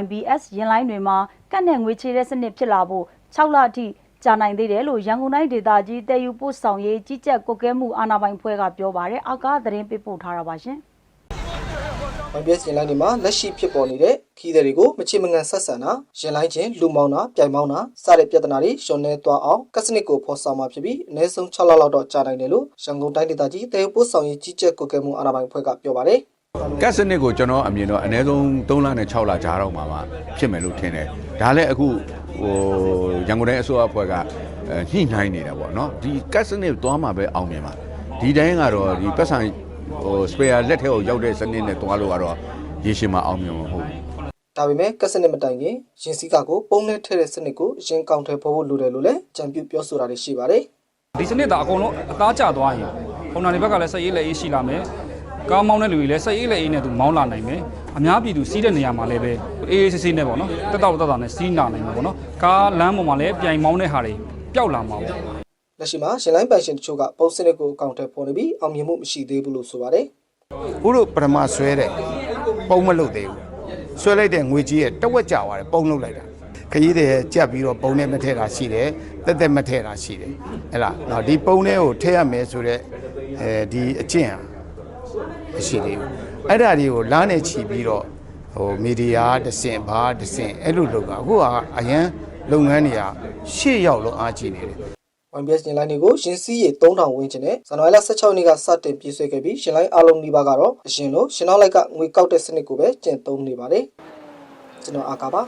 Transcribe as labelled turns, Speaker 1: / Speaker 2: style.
Speaker 1: YBS ရင်လိုင်းတွေမှာကတ်နဲ့ငွေချေတဲ့စနစ်ဖြစ်လာဖို့6လအထိကြာနိုင်သေးတယ်လို့ရန်ကုန်တိုင်းဒေသကြီးတည်ယူပို့ဆောင်ရေးကြီးကြပ်ကွပ်ကဲမှုအာဏာပိုင်ဖွဲ့ကပြောပါတယ်။အောက်ကသတင်းပေးပို့ထားတာပါရှင်။
Speaker 2: YBS ရင်လိုင်းတွေမှာလက်ရှိဖြစ်ပေါ်နေတဲ့ခီးတဲ့တွေကိုမချေမငံဆက်ဆံတာရင်လိုင်းချင်းလူမောင်းတာပြိုင်မောင်းတာစတဲ့ပြဿနာတွေရှုံနေသွားအောင်ကက်စနစ်ကိုဖော်ဆောင်မှာဖြစ်ပြီးအနည်းဆုံး6လလောက်တော့ကြာနိုင်တယ်လို့ရန်ကုန်တိုင်းဒေသကြီးတည်ယူပို့ဆောင်ရေးကြီးကြပ်ကွပ်ကဲမှုအာဏာပိုင်ဖွဲ့ကပြောပါတယ်
Speaker 3: ကတ်စနစ်ကိုကျွန်တော်အမြင်တော့အနည်းဆုံး3လနဲ့6လကြားတော့မှာမှဖြစ်မယ်လို့ထင်တယ်ဒါလည်းအခုဟိုရန်ကုန်တိုင်းအစိုးရအဖွဲ့ကအဲညှိနှိုင်းနေတာပေါ့နော်ဒီကတ်စနစ်သွားမှာပဲအောင်မြင်မှာဒီတိုင်းကတော့ဒီပတ်စံဟိုစပယ်ယာလက်ထဲကိုရောက်တဲ့စနစ်နဲ့သွားလို့ကတော့ရေရှည်မှာအောင်မြင်မှာမဟုတ်ဘူး
Speaker 2: ဒါပေမဲ့ကက်စနစ်မတိုင်ခင်ရင်စည်းကကိုပုံနဲ့ထည့်တဲ့စနစ်ကိုအရင်ကောင်ထဲပေါ်ဖို့လိုတယ်လို့လည်းကြံပြုပြောဆိုတာတွေရှိပါတယ်
Speaker 4: ဒီစနစ်ဒါအကုန်လုံးအသားကျသွားရင်ခုနဒီဘက်ကလည်းစက်ရေးလက်အေးရှိလာမယ် ကားမောင်းတဲ့လူတွေလည်းစက်ရေးလက်အေးနဲ့သူမောင်းလာနိုင်မယ်အများပြည်သူစီးတဲ့နေရာမှာလည်းပဲအေးအေးဆေးဆေးနဲ့ပေါ့နော်တက်တော့တက်တာနဲ့စီးနာနိုင်မှာပေါ့နော်ကားလမ်းပေါ်မှာလည်းပြိုင်မောင်းတဲ့ဟာတွေပျောက်လာမှာပေါ့
Speaker 2: လက်ရှိမှာရင်လိုင်းပိုင်ရှင်တချို့ကပုံစနစ်ကိုအကောင့်ထဲပေါ်နေပြီးအောင်မြင်မှုမရှိသေးဘူးလို့ဆိုပါတယ်
Speaker 5: ဥတို့ပထမဆွဲတဲ့ပုံမလုပ်သေးဘူးဆွဲလိုက်တဲ့ငွေကြီးရဲ့တဝက်ကြသွားတယ်ပုံလုပ်လိုက်တာခရီးတွေကြက်ပြီးတော့ပုံနဲ့မထည့်တာရှိတယ်တက်တက်မထည့်တာရှိတယ်ဟဲ့လားနော်ဒီပုံနဲ့ကိုထည့်ရမယ်ဆိုတော့အဲဒီအကျင့်ဟာ မရှိသေးဘူးအဲ့ဒါတွေကိုလမ်းနဲ့ချီပြီးတော့ဟိုမီဒီယာတစ်စင်ဘာတစ်စင်အဲ့လိုလုပ်တာအခုကအရန်လုပ်ငန်းတွေကရှေ့ရောက်လို့အားကြီးနေတယ်
Speaker 2: YBS ရင်လိုင်းတွေကိုရင်စည်းရေ3000ဝန်းကျင်နဲ့ဇန်နဝါရီလ16ရက်နေ့ကစတင်ပြည့်စွဲခဲ့ပြီးရင်လိုင်းအားလုံးနှိပါကတော့အရင်လိုရှင်နောက်လိုက်ကငွေကောက်တဲ့စနစ်ကိုပဲကျင့်သုံးနေပါတယ်ကျွန်တော်အာကာပါ